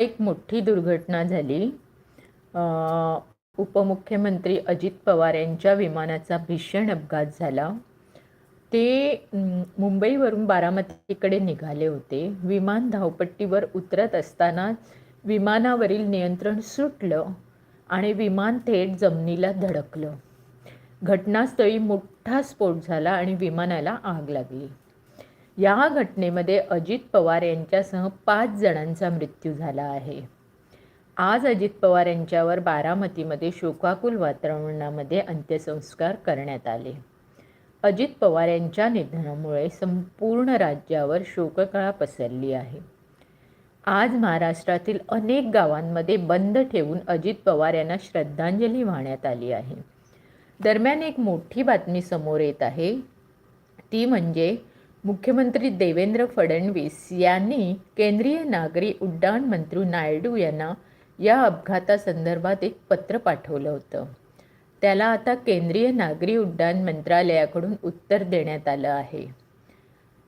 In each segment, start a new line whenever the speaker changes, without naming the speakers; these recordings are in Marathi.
एक मोठी दुर्घटना झाली. उपमुख्यमंत्री अजित पवार यांच्या विमानाचा भीषण अपघात झाला. ते मुंबईवरून बारामतीकडे निघाले होते. विमान धावपट्टीवर उतरत असताना विमानावरील नियंत्रण सुटलं आणि विमान थेट जमिनीला धडकलं. घटनास्थळी मोठा स्फोट झाला आणि विमानाला आग लागली. या घटनेमध्ये अजित पवार यांच्यासह पाच जणांचा मृत्यू झाला आहे. आज अजित पवार यांच्यावर बारामतीमध्ये शोकाकुल वातावरणामध्ये अंत्यसंस्कार करण्यात आले. अजित पवार यांच्या निधनामुळे संपूर्ण राज्यावर शोककळा पसरली आहे. आज महाराष्ट्रातील अनेक गावांमध्ये बंद ठेवून अजित पवार यांना श्रद्धांजली वाहण्यात आली आहे. दरम्यान एक मोठी बातमी समोर येत आहे. ती म्हणजे मुख्यमंत्री देवेंद्र फडणवीस यांनी केंद्रीय नागरी उड्डाण मंत्री नायडू यांना या अपघातासंदर्भात एक पत्र पाठवलं होतं. त्याला आता केंद्रीय नागरी उड्डाण मंत्रालयाकडून उत्तर देण्यात आलं आहे.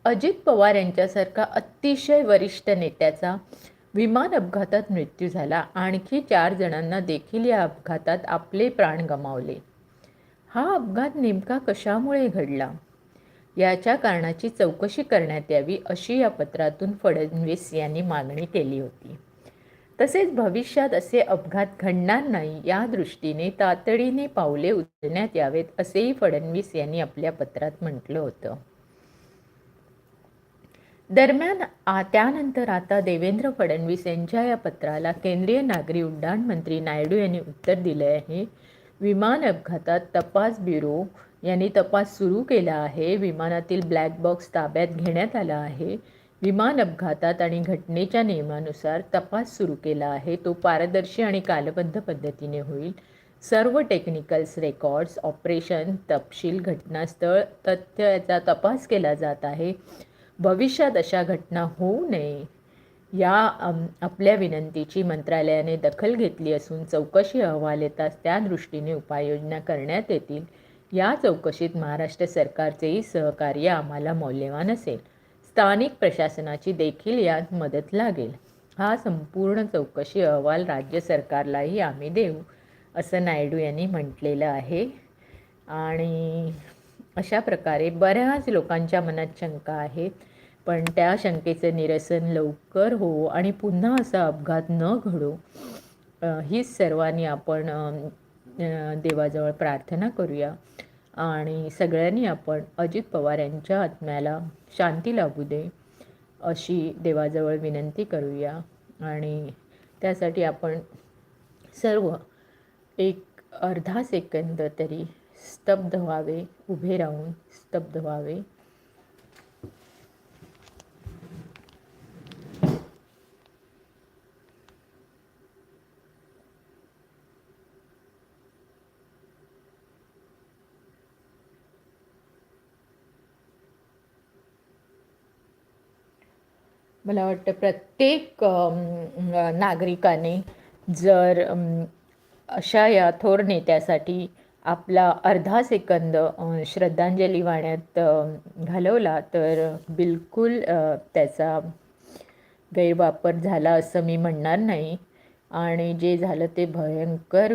अजित पवार यांच्यासारखा अतिशय वरिष्ठ नेत्याचा विमान अपघातात मृत्यू झाला. आणखी चार जणांना देखील या अपघातात आपले प्राण गमावले. हा अपघात नेमका कशामुळे घडला? याच्या कारणाची चौकशी करण्यात यावी अशी या पत्रातून फडणवीस यांनी मागणी केली होती. तसेच भविष्यात असे अपघात घडणार नाही या दृष्टीने तातडीने पावले उचलण्यात यावेत असेही फडणवीस यांनी आपल्या पत्रात म्हटलं होतं. दरम्यान आ त्यानंतर आता देवेंद्र फडणवीस यांच्या या पत्राला केंद्रीय नागरी उड्डाण मंत्री नायडू यांनी उत्तर दिले आहे विमान अपघातात तपास ब्युरो यांनी तपास सुरू केला आहे. विमानातील ब्लॅक बॉक्स ताब्यात घेण्यात आला आहे. विमान अपघातात आणि घटनेच्या नियमानुसार तपास सुरू केला आहे. तो पारदर्शी आणि कालबद्ध पद्धतीने होईल. सर्व टेक्निकल्स रेकॉर्ड्स ऑपरेशन तपशील घटनास्थळ तथ्य याचा तपास केला जात आहे. भविष्यात अशा घटना होऊ नये या आपल्या विनंतीची मंत्रालयाने दखल घेतली असून चौकशी अहवाल येताच त्या दृष्टीने उपाययोजना करण्यात येतील. या चौकशीत महाराष्ट्र सरकारचेही सहकार्य आम्हाला मौल्यवान असेल. स्थानिक प्रशासनाची देखील यात मदत लागेल. हा संपूर्ण चौकशी अहवाल राज्य सरकारलाही आम्ही देऊ असं नायडू यांनी म्हटलेलं आहे. आणि अशा प्रकारे बऱ्याच लोकांच्या मनात शंका आहेत पण त्या शंकेचं निरसन लवकर हो आणि पुन्हा असा अपघात न घडो हीच सर्वांनी आपण देवाजवळ प्रार्थना करूया. आणि सगळ्यांनी आपण अजित पवार यांच्या आत्म्याला शांती लाभू दे अशी देवाजवळ विनंती करूया. आणि त्यासाठी आपण सर्व एक अर्धा सेकंद तरी स्तब्ध व्हावे उभे राहून स्तब्ध व्हावे. मला वाटतं प्रत्येक नागरिकाने जर अशा या थोर नेत्यासाठी आपला अर्धा सेकंद श्रद्धांजली वाण्यात घालवला तर बिलकुल त्याचा गैरवापर झाला असं मी म्हणणार नाही. आणि जे झालं ते भयंकर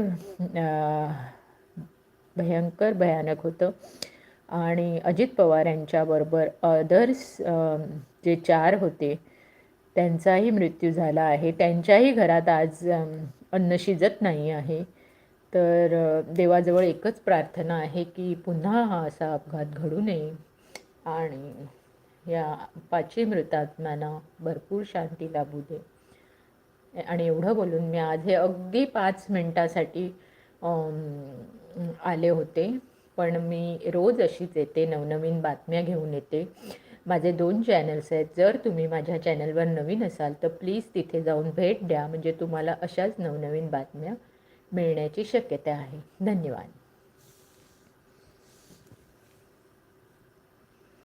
भयंकर भयानक होतं. आणि अजित पवार यांच्याबरोबर अदर्स जे चार होते त्यांचाही मृत्यू झाला आहे. त्यांच्याही घरात आज अन्न शिजत नाही आहे. तर देवाजवळ एकच प्रार्थना आहे की पुन्हा हा असा अपघात घडू नये आणि या पाचही मृतात्म्यांना भरपूर शांती लाभू दे. आणि एवढं बोलून मी आज हे अगदी पाच मिनटासाठी आले होते. पण मी रोज अशीच येते नवनवीन बातम्या घेऊन येते. माझे दोन चॅनल्स आहेत. जर तुम्ही माझ्या चॅनलवर नवीन असाल तर प्लीज तिथे जाऊन भेट द्या. म्हणजे तुम्हाला अशाच नवनवीन बातम्या मिळण्याची शक्यता आहे. धन्यवाद.